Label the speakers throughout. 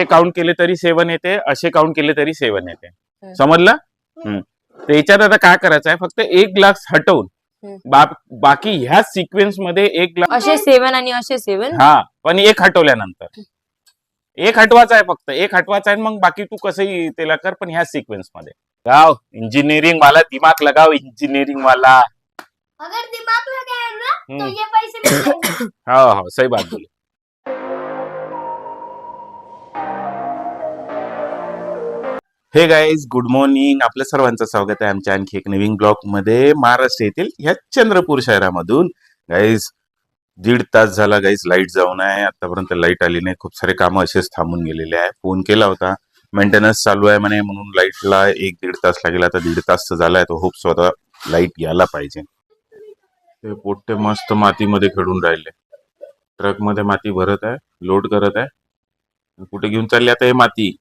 Speaker 1: ते काउंट केले तरी सेवन येते असे काउंट केले तरी सेवन येते. समजलं? हम्म. तर याच्यात आता काय करायचं आहे? फक्त एक ग्लास हटवून. बा- बाकी ह्या सिक्वेन्समध्ये एक ग्लास
Speaker 2: असे सेवन आणि असे सेवन
Speaker 1: हा पण एक हटवल्यानंतर. एक हटवायचा आहे फक्त. एक हटवायचा आहे मग बाकी तू कसंही त्याला कर पण ह्या सिक्वेन्समध्ये. गाव इंजिनिअरिंग वाला दिमाग लगाव इंजिनिअरिंग वाला.
Speaker 3: अगर दिमाग लगाया ना तो. ये पैसे
Speaker 1: हो हो सही बात बोली हे गाईज गुड मॉर्निंग आपल्या सर्वांचं स्वागत आहे आमच्या आणखी एक नवीन ब्लॉकमध्ये महाराष्ट्र येथील ह्या चंद्रपूर शहरामधून. गाईज दीड तास झाला गाईज लाइट जाऊन आहे. आतापर्यंत लाइट आली नाही. खूप सारे कामं असेच थांबून गेलेले आहे. फोन केला होता. मेंटेनन्स चालू आहे म्हणे म्हणून लाईटला एक दीड तास लागेल. आता दीड तास झाला झालाय. तो होप स्वतः लाइट यायला पाहिजे. ते पोट्टे मस्त मातीमध्ये खेळून राहिले. ट्रकमध्ये माती भरत आहे. लोड करत आहे. कुठे घेऊन चालली आता हे माती?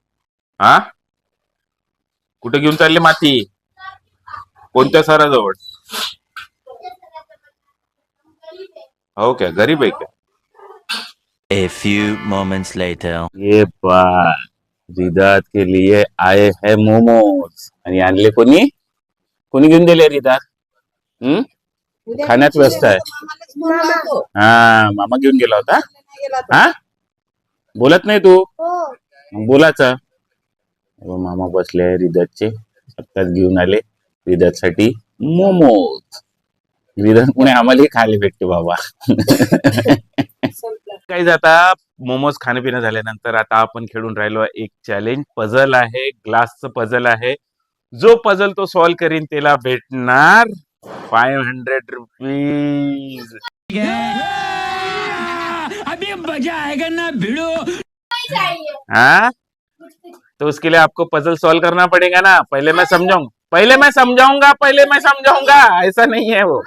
Speaker 1: हा कुठे घेऊन चालली माती? कोणत्या सराजवळ? हो क्या गरीब आहे क्या?
Speaker 4: A few moments later.
Speaker 1: ये बा रिदात के लिए आए है मोमोज. आणि आणले कोणी? कोणी घेऊन दिले रिदात हम्म? खाण्यात व्यस्त आहे. हा मामा घेऊन गेला होता? हा? बोलत नाही तू?
Speaker 3: हो.
Speaker 1: मग बोलायचं व मामा बसले आहे रिदतचे आत्ताच घेऊन आले. रिदतसाठी मोमोज. रिदत पुणे आम्हालाही खायला भेटते बाबा. काही आता मोमोज खाणं झाल्यानंतर आता आपण खेळून राहिलो आहे एक चॅलेंज पझल आहे. ग्लासचं पझल आहे. जो पझल तो सॉल्व करीन त्याला भेटणार फाईव्ह हंड्रेड रुपीज
Speaker 4: अभी मजा आएगा ना भिड़ो.
Speaker 3: नहीं चाहिए
Speaker 1: हाँ? तो उसके लिए आपको पजल सॉल्व करना पड़ेगा ना। पहले मैं समझाऊँगा पहले मैं समझाऊँगा पहले मैं समझाऊँगा। ऐसा नहीं है वो।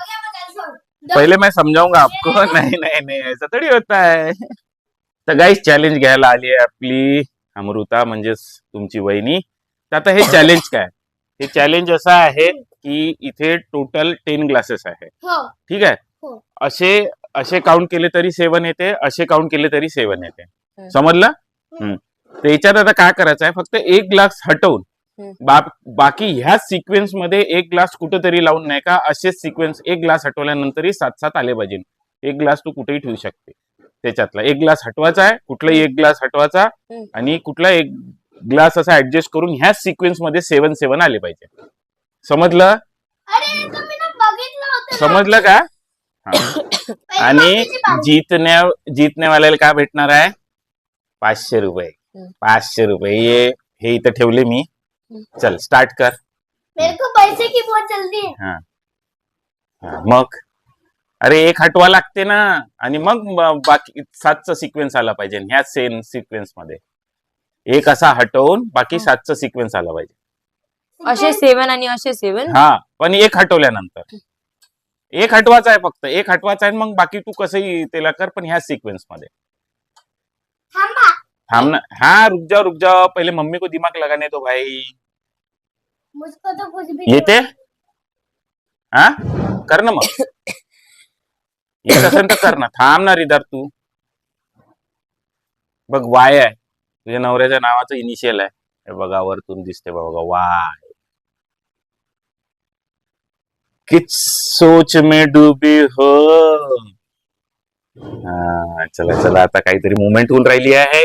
Speaker 1: पहले मैं समझाऊँगा आपको। नहीं नहीं नाही ऐसा थोडी होता है। तर गाईस चॅलेंज घ्यायला आली आहे आपली। अमृता म्हणजेच तुमची वहिनी। तर आता हे चॅलेंज काय? हे चॅलेंज असं आहे की इथे टोटल टेन ग्लासेस आहे. ठीक आहे?
Speaker 3: हो.
Speaker 1: असे असे काउंट केले तरी सेवन येते असे काउंट केले तरी सेवन येते. समजलं? हम्म. तर याच्यात आता काय करायचं आहे फक्त एक ग्लास हटवून. बा- बाकी ह्या सिक्वेन्समध्ये एक ग्लास कुठेतरी लावून नाही का असेच सिक्वेन्स एक ग्लास हटवल्यानंतरही सात सात आले पाहिजे एक ग्लास तू कुठेही ठेवू शकते त्याच्यातला एक ग्लास हटवायचा आहे कुठलाही एक ग्लास हटवायचा. आणि कुठला एक ग्लास असा ऍडजस्ट करून ह्या सिक्वेन्समध्ये सेवन सेवन आले पाहिजे समजलं
Speaker 3: अरे तुम्ही ना बघितलं होतं ना.
Speaker 1: समजलं का आणि. जीतण्या जीतण्यावाल्याला काय भेटणार आहे पाचशे रुपये. पाचशे रुपये. ये हे इथं ठेवले मी. चल स्टार्ट कर.
Speaker 3: मेरे को पैसे की बहुत जल्दी है.
Speaker 1: हा, मग? अरे एक हटवा लागते ना. आणि मग ब- बाकी सातचा सिक्वेन्स आला पाहिजे. ह्या सेम सिक्वेन्समध्ये. एक असा हटवून बाकी सातचा सिक्वेन्स आला पाहिजे.
Speaker 2: असे सेवन आणि असे सेवन
Speaker 1: हा पण एक हटवल्यानंतर. एक हटवायचा आहे फक्त. एक हटवायचा आहे मग बाकी तू कसंही त्याला कर पण ह्या सिक्वेन्समध्ये.
Speaker 3: थांबा
Speaker 1: थांब ना. हाँ रुक जाओ रुक जाओ. पहले मम्मी को दिमाग लगाने दो भाई.
Speaker 3: मुझको तो कुछ भी
Speaker 1: येते हा? कर ना मग. येत असेल तर कर ना. थांब ना रिदार तू. बघ वाय आहे. तुझ्या नवऱ्याच्या नावाचं इनिशियल आहे. हे बघा वरतून दिसते बघा वाय. किच सोच में डुबी हो. हा चला चला. आता काहीतरी मुवमेंट होऊन राहिली आहे.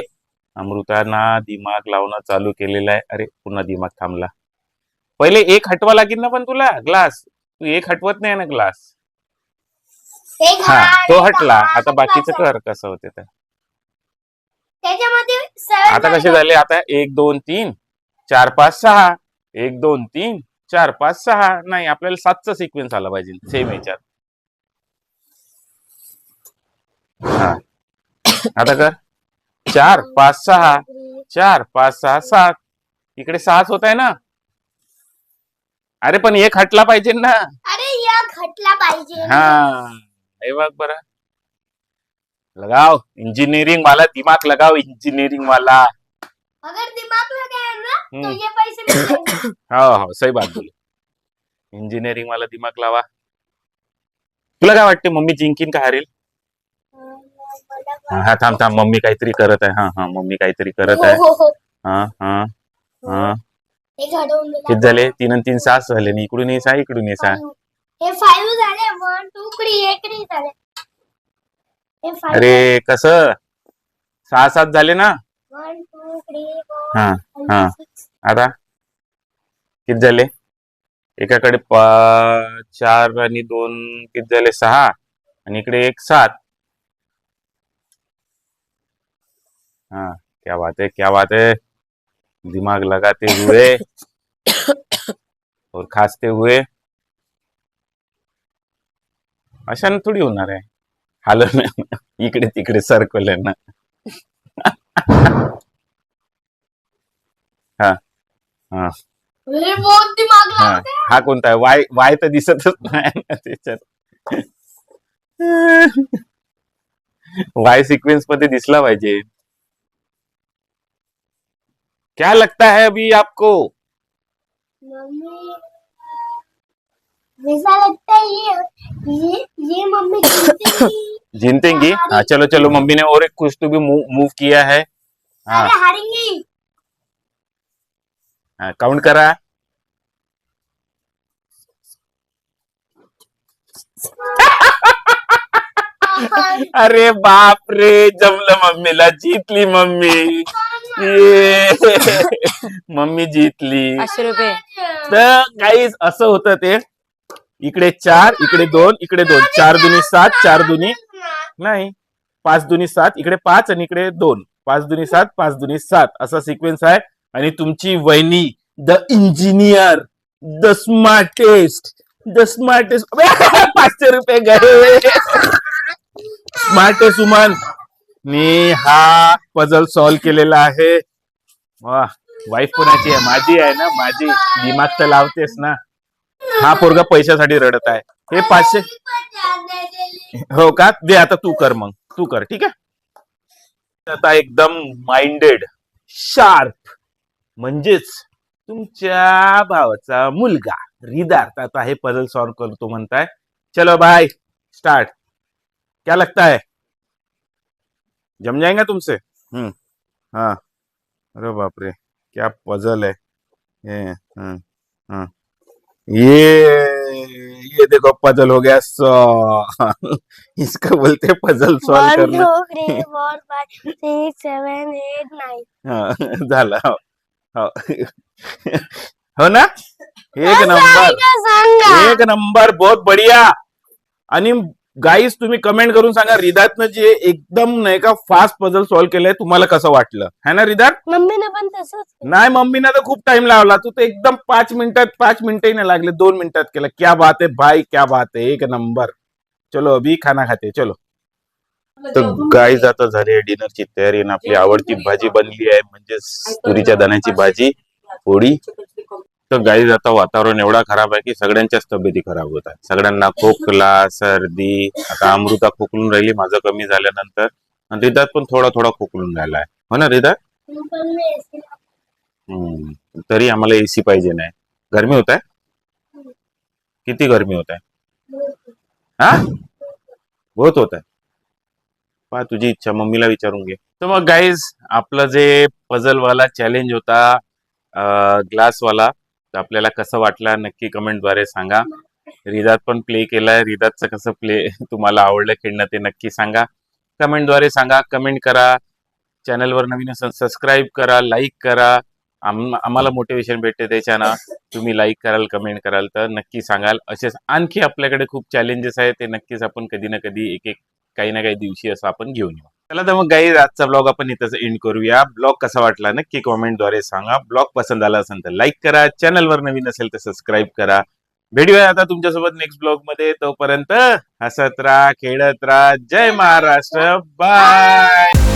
Speaker 1: अमृताना दिमाग लावणं चालू केलेलं आहे. अरे पुन्हा दिमाग थांबला. पहिले एक हटवा लागेल ना पण तुला? ग्लास. तू एक हटवत नाही ना ग्लास. हा तो हटला. आता बाकीचं. कर कसं होते तर आता कसे
Speaker 3: झाले.
Speaker 1: झाले आता एक दोन तीन चार पाच सहा. एक दोन तीन चार पाच सहा. नाही आपल्याला सातचा सिक्वेन्स आला पाहिजे. सेम याच्यात. हा. आता कर. चार पाच सहा. चार पाच सहा सात. इकडे सहाच होत आहे ना? अरे पण एक हटला पाहिजे ना.
Speaker 3: अरे या घटला पाहिजे.
Speaker 1: हाँ. हे बघ बरं. लगाओ इंजीनियरिंग वाला दिमाग लगाओ इंजीनियरिंग वाला.
Speaker 3: अगर दिमाग लगाया ना तो. ये पैसे
Speaker 1: हो हो सही बात बोली इंजिनिअरिंग वाला दिमाग लावा. तुला काय वाटते मम्मी जिंकीन का हारेल? हा थांब थांब मम्मी काहीतरी करत आहे. हा हा मम्मी काहीतरी करत आहे.
Speaker 3: हो हो
Speaker 1: हा. हा हा
Speaker 3: हे.
Speaker 1: किती झाले? तीन आणि तीन सहा झाले. आणि इकडून ये सहा इकडून ये सहा
Speaker 3: हे. फाईव्ह झाले. वन टू थ्री झाले. हे
Speaker 1: अरे कसं? सहा सात झाले ना?
Speaker 3: वन टू थ्री
Speaker 1: हा हा. आता? किती झाले? एकाकडे पा चार आणि दोन किती झाले? सहा. आणि इकडे एक सात. हाँ क्या बात है क्या बात है। दिमाग लगाते हुए और खासते हुए। अशाने थोडी होणार आहे हालवणं इकडे तिकडे सर्कल आहे ना। हा हा। हा हा कोणता आहे? वाय वाय तर दिसतच नाही ना त्याच्यात. वाय सिक्वेन्समध्ये दिसला पाहिजे. क्या लगता है अभी आपको?
Speaker 3: मम्मी लगता है ये ये ये मम्मी जीतेंगी
Speaker 1: हाँ चलो चलो मम्मी ने और एक कुछ तो भी मूव किया है। हाँ।
Speaker 3: हारेंगी।
Speaker 1: हाँ काउंट करा। अरे बाप रे जमलं मम्मी ला जीत ली मम्मी। जीतली.
Speaker 2: पाचशे रुपये.
Speaker 1: तर काहीच असं होतं ते. इकडे चार इकडे दोन इकडे दोन. चार दुनी सात चार दुनी नाही. पाच दुनी सात इकडे पाच आणि इकडे दोन. पाच दुनी सात पाच दुनी सात. असा सिक्वेन्स आहे. आणि तुमची वहिनी the engineer the smartest the smartest पाचशे रुपये गए स्मार्टेस्ट उमन मी हा पझल सॉल्व्ह केलेला आहे. वा वाईफ कोणाची आहे? माझी आहे ना माझी. दिमाग तर लावतेस ना. हा पोरगा पैशासाठी रडत आहे. हे पाचशे. हो का? दे आता तू कर मग. तू कर ठीक आहे? आता एकदम माइंडेड शार्प म्हणजेच तुमच्या भावाचा मुलगा रिदार्थ आता हे पझल सॉल्व्ह करतो म्हणताय. चलो बाय स्टार्ट क्या लगता है? जम जाएगा तुमसे? हम्म। हाँ। अरे बाप रे क्या पजल है। ये हाँ हाँ। ये ये देखो पजल हो गया सॉल्व इसको बोलते पजल सॉल्व करना। हाँ हो हो. हो। ना? एक नंबर एक नंबर बहुत बढ़िया। आणि गाईज तुम्ही कमेंट करून सांगा रिदातनं जे एकदम नाही का फास्ट पझल सॉल्व्ह केलंय तुम्हाला कसं वाटलं? है ना रिदात
Speaker 3: मम्मीने पण तसंच
Speaker 1: नाही मम्मीने तर खूप टाइम लावला. तू तर एकदम पाच मिनिटात पाच मिनिटही नाही लागले दोन मिनिटात केलं. क्या बात है भाई क्या बात है. एक नंबर. चलो अभी खाना खाते चलो. तर गाईज आता झाली आहे डिनरची तयारी आणि आपली आवडती भाजी बनली आहे म्हणजेच तुरीच्या दाण्याची भाजी पोळी. तर गाईज आता वातावरण एवढा खराब आहे की सगळ्यांच्याच तब्येती खराब होत आहे सगळ्यांना खोकला सर्दी आता अमृता खोकलून राहिली माझं कमी झाल्यानंतर. आणि रिदात पण थोडा थोडा खोकलून राहिला आहे. हो ना रिदात? हम्म. तरी आम्हाला एसी पाहिजे नाही. गरमी होत आहे? किती गरमी होत आहे? हा? बहुत होत आहे. पहा तुझी इच्छा मम्मीला विचारून घे. तर मग गाईज आपलं जे पझल वाला चॅलेंज होता ग्लास वाला तर आपल्याला कसं वाटलं नक्की कमेंटद्वारे सांगा. रिदात पण प्ले केलाय. रिदातचं कसं प्ले तुम्हाला आवडलं खेळणं ते नक्की सांगा. कमेंटद्वारे सांगा. कमेंट करा. चॅनलवर नवीन असेल सबस्क्राईब करा लाईक करा. आम आम्हाला मोटिवेशन भेटते त्याच्यानं. तुम्ही लाईक कराल कमेंट कराल तर नक्की सांगाल. असेच आणखी आपल्याकडे खूप चॅलेंजेस आहेत. ते नक्कीच आपण कधी ना कधी एक एक काही ना काही दिवशी असं आपण घेऊन येऊ. चला तर मग गाई आजचा ब्लॉग आपण इथंच एंड करूया. ब्लॉग कसा वाटला नक्की कॉमेंटद्वारे सांगा. ब्लॉग पसंत आला असेल तर लाईक करा. चॅनलवर नवीन असेल तर सबस्क्राईब करा. भेटूया आता तुमच्यासोबत नेक्स्ट ब्लॉगमध्ये. तोपर्यंत हसत राहा खेळत राहा. जय महाराष्ट्र. बाय